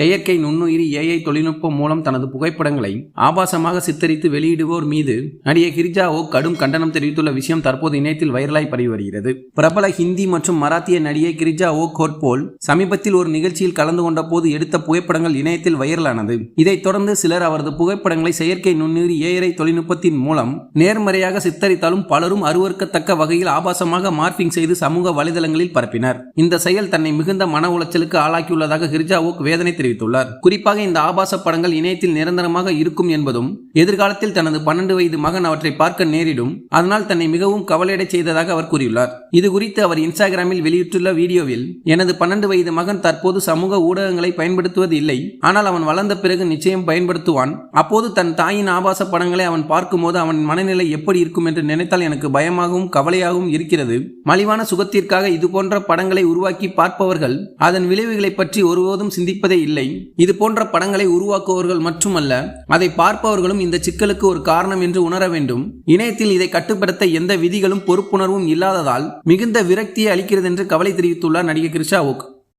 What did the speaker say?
செயற்கை நுண்ணுயிரி ஏஐ தொழில்நுட்பம் மூலம் தனது புகைப்படங்களை ஆபாசமாக சித்தரித்து வெளியிடுவோர் மீது நடிகை கிரிஜா ஓ கடும் கண்டனம் தெரிவித்துள்ள விஷயம் தற்போது இணையத்தில் வைரலாய் பரவி வருகிறது பிரபல ஹிந்தி மற்றும் மராத்திய நடிகை கிரிஜா ஓ கோட்போல் சமீபத்தில் ஒரு நிகழ்ச்சியில் கலந்து கொண்ட போது எடுத்த புகைப்படங்கள் இணையத்தில் வைரலானது. இதைத் தொடர்ந்து சிலர் அவரது புகைப்படங்களை செயற்கை நுண்ணுயிரி ஏஐ தொழில்நுட்பத்தின் மூலம் நேர்மறையாக சித்தரித்தாலும் பலரும் அருவருக்கத்தக்க வகையில் ஆபாசமாக மார்பிங் செய்து சமூக வலைதளங்களில் பரப்பினர். இந்த செயல் தன்னை மிகுந்த மன உளைச்சலுக்கு ஆளாக்கியுள்ளதாக கிரிஜா ஓக் வேதனை தெரிவித்துள்ளார். குறிப்பாக இந்த ஆபாச படங்கள் இணையத்தில் நிரந்தரமாக இருக்கும் என்பதும் எதிர்காலத்தில் தனது பன்னெண்டு வயது மகன் அவற்றை பார்க்க நேரிடும் அதனால் தன்னை மிகவும் கவலையடை செய்ததாக அவர் கூறியுள்ளார். இது குறித்து அவர் இன்ஸ்டாகிராமில் வெளியிட்டுள்ள வீடியோவில் எனது பன்னெண்டு வயது மகன் தற்போது சமூக ஊடகங்களை பயன்படுத்துவது இல்லை ஆனால் அவன் வளர்ந்த பிறகு நிச்சயம் பயன்படுத்துவான். அப்போது தன் தாயின் ஆபாச படங்களை அவன் பார்க்கும்போது அவன் மனநிலை எப்படி இருக்கும் என்று நினைத்தால் எனக்கு பயமாகவும் கவலையாகவும் இருக்கிறது. மலிவான சுகத்திற்காக இதுபோன்ற படங்களை உருவாக்கி பார்ப்பவர்கள் அதன் விளைவுகளை பற்றி ஒருபோதும் சிந்திப்பதே இல்லை. இல்லை. இது போன்ற படங்களை உருவாக்குபவர்கள் மட்டுமல்ல அதை பார்ப்பவர்களும் இந்த சிக்கலுக்கு ஒரு காரணம் என்று உணர வேண்டும். இணையத்தில் இதை கட்டுப்படுத்த எந்த விதிகளும் பொறுப்புணர்வும் இல்லாததால் மிகுந்த விரக்தியை அளிக்கிறது என்று கவலை தெரிவித்துள்ளார் நடிகை கிருஷா ஓக்.